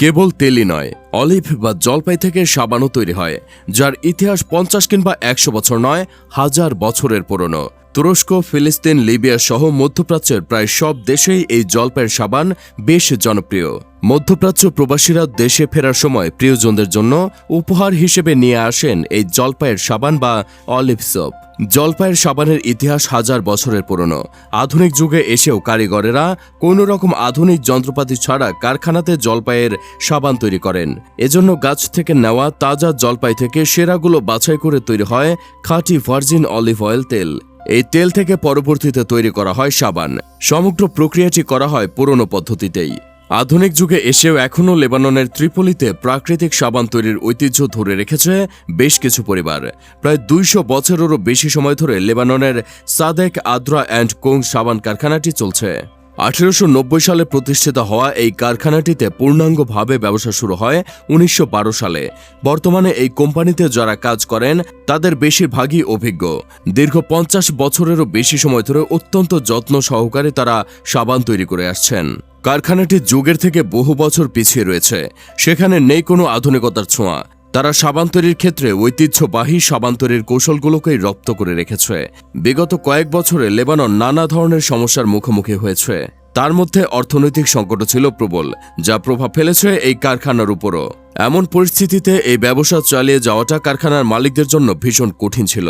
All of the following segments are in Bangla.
কেবল তেলই নয়, অলিভ বা জলপাই থেকে সাবানও তৈরি হয়, যার ইতিহাস পঞ্চাশ কিংবা একশো বছর নয়, হাজার বছরের পুরনো। তুরস্ক, ফিলিস্তিন, লিবিয়া সহ মধ্যপ্রাচ্যের প্রায় সব দেশেই এই জলপাইয়ের সাবান বেশ জনপ্রিয়। মধ্যপ্রাচ্য প্রবাসীরা দেশে ফেরার সময় প্রিয়জনদের জন্য উপহার হিসেবে নিয়ে আসেন এই জলপাইয়ের সাবান বা অলিভ সোপ। জলপাইয়ের সাবানের ইতিহাস হাজার বছরের পুরনো। আধুনিক যুগে এসেও কারিগরেরা কোনো রকম আধুনিক যন্ত্রপাতি ছাড়া কারখানাতে জলপাইয়ের সাবান তৈরি করেন। এজন্য গাছ থেকে নেওয়া তাজা জলপাই থেকে সেরাগুলো বাছাই করে তৈরি হয় খাঁটি ভার্জিন অলিভ অয়েল তেল। এই তেল থেকে পরবর্তীতে তৈরি করা হয় সাবান। সমগ্র প্রক্রিয়াটি করা হয় পুরনো পদ্ধতিতেই। আধুনিক যুগে এসেও এখনও লেবাননের ত্রিপলিতে প্রাকৃতিক সাবান তৈরির ঐতিহ্য ধরে রেখেছে বেশ কিছু পরিবার। প্রায় দুইশো বছরেরও বেশি সময় ধরে লেবাননের সাদেক আদ্রা অ্যান্ড কোং সাবান কারখানাটি চলছে। আঠেরোশো নব্বই সালে প্রতিষ্ঠিত হওয়া এই কারখানাটিতে পূর্ণাঙ্গভাবে ব্যবসা শুরু হয় উনিশশো বারো সালে। বর্তমানে এই কোম্পানিতে যারা কাজ করেন, তাদের বেশিরভাগই অভিজ্ঞ। দীর্ঘ পঞ্চাশ বছরেরও বেশি সময় ধরে অত্যন্ত যত্ন সহকারে তারা সাবান তৈরি করে আসছেন। কারখানাটি যুগের থেকে বহু বছর পিছিয়ে রয়েছে। সেখানে নেই কোনো আধুনিকতার ছোঁয়া। তারা সাবান্তরীর ক্ষেত্রে ঐতিহ্যবাহী সাবান্তরীর কৌশলগুলোকেই রপ্ত করে রেখেছে। বিগত কয়েক বছরে লেবানন নানা ধরনের সমস্যার মুখোমুখি হয়েছে। তার মধ্যে অর্থনৈতিক সংকটও ছিল প্রবল, যা প্রভাব ফেলেছে এই কারখানার উপরও। এমন পরিস্থিতিতে এই ব্যবসা চালিয়ে যাওয়াটা কারখানার মালিকদের জন্য ভীষণ কঠিন ছিল।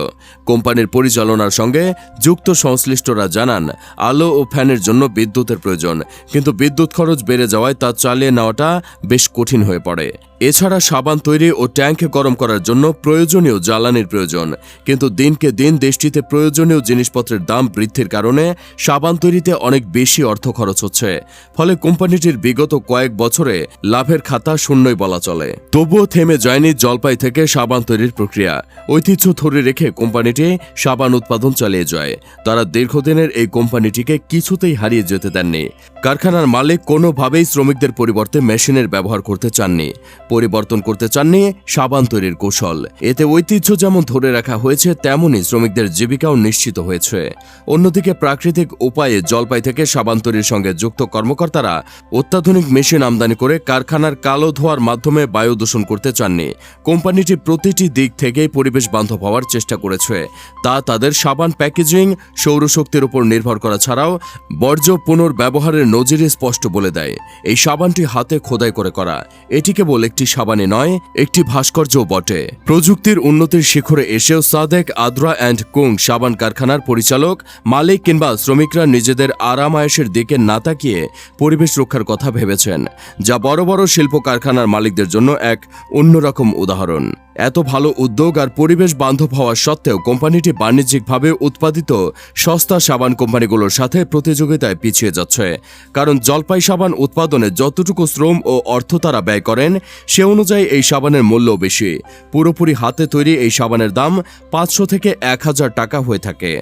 কোম্পানির পরিচালনার সঙ্গে যুক্ত সংশ্লিষ্টরা জানান, আলো ও ফ্যানের জন্য বিদ্যুতের প্রয়োজন, কিন্তু বিদ্যুৎ খরচ বেড়ে যাওয়ায় তা চালিয়ে নেওয়াটা বেশ কঠিন হয়ে পড়ে। এছাড়া সাবান তৈরি ও ট্যাঙ্ক গরম করার জন্য প্রয়োজনীয় জ্বালানির প্রয়োজন, কিন্তু দিনকে দিন দেশটিতে প্রয়োজনীয় জিনিসপত্রের দাম বৃদ্ধির কারণে সাবান তৈরিতে অনেক বেশি অর্থ খরচ হচ্ছে। ফলে কোম্পানিটির বিগত কয়েক বছরে লাভের খাতা শূন্যই বলা চলে। তবুও থেমে যায়নি জলপাই থেকে সাবান তৈরির প্রক্রিয়া। ঐতিহ্য ধরে রেখে কোম্পানিটি সাবান উৎপাদন চালিয়ে যায়। তারা দীর্ঘদিনের এই কোম্পানিটিকে কিছুতেই হারিয়ে যেতে দেননি। কারখানার মালিক কোনোভাবেই শ্রমিকদের পরিবর্তে মেশিনের ব্যবহার করতে চাননি। পরিবর্তন করতে চাননি সাবান তৈরির কৌশল। এতে ঐতিহ্য যেমন ধরে রাখা হয়েছে তেমনই শ্রমিকদের জীবিকাও নিশ্চিত হয়েছে। অন্যদিকে প্রাকৃতিক উপায়ে জলপাই থেকে সাবান তৈরির সঙ্গে যুক্ত কর্মকর্তারা অত্যাধুনিক মেশিন আমদানি করে কারখানার কালো ধোয়ার মাধ্যমে বায়ু দূষণ করতে চাননি। কোম্পানিটি প্রতিটি দিক থেকেই পরিবেশ বান্ধব হওয়ার চেষ্টা করেছে। তা তাদের সাবান প্যাকেজিং, সৌরশক্তির উপর নির্ভর করা ছাড়াও বর্জ্য পুনর্ব্যবহারের নজিরে স্পষ্ট বলে দেয়। এই সাবানটি হাতে খোদাই করে করা। এটি কেবল একটি সাবানে নয়, একটি ভাস্কর্যও বটে। প্রযুক্তির উন্নতির শিখরে এসেও সাদেক, আদ্রা অ্যান্ড কুং সাবান কারখানার পরিচালক, মালিক কিংবা শ্রমিকরা নিজেদের আরাম আয়েসের দিকে না তাকিয়ে পরিবেশ রক্ষার কথা ভেবেছেন, যা বড় বড় শিল্প কারখানার মালিকদের জন্য এক অন্যরকম উদাহরণ। এত ভালো উদ্যোগ আর পরিবেশ বান্ধব হওয়া সত্ত্বেও কোম্পানিটি বাণিজ্যিকভাবে উৎপাদিত সস্তা সাবান কোম্পানিগুলোর সাথে প্রতিযোগিতায় পিছিয়ে যাচ্ছে। কারণ জলপাই সাবান উৎপাদনে যতটুকু শ্রম ও অর্থ তারা ব্যয় করেন, সে অনুযায়ী এই সাবানের মূল্য বেশি। পুরোপুরি হাতে তৈরি এই সাবানের দাম পাঁচশো থেকে এক হাজার টাকা হয়ে থাকে।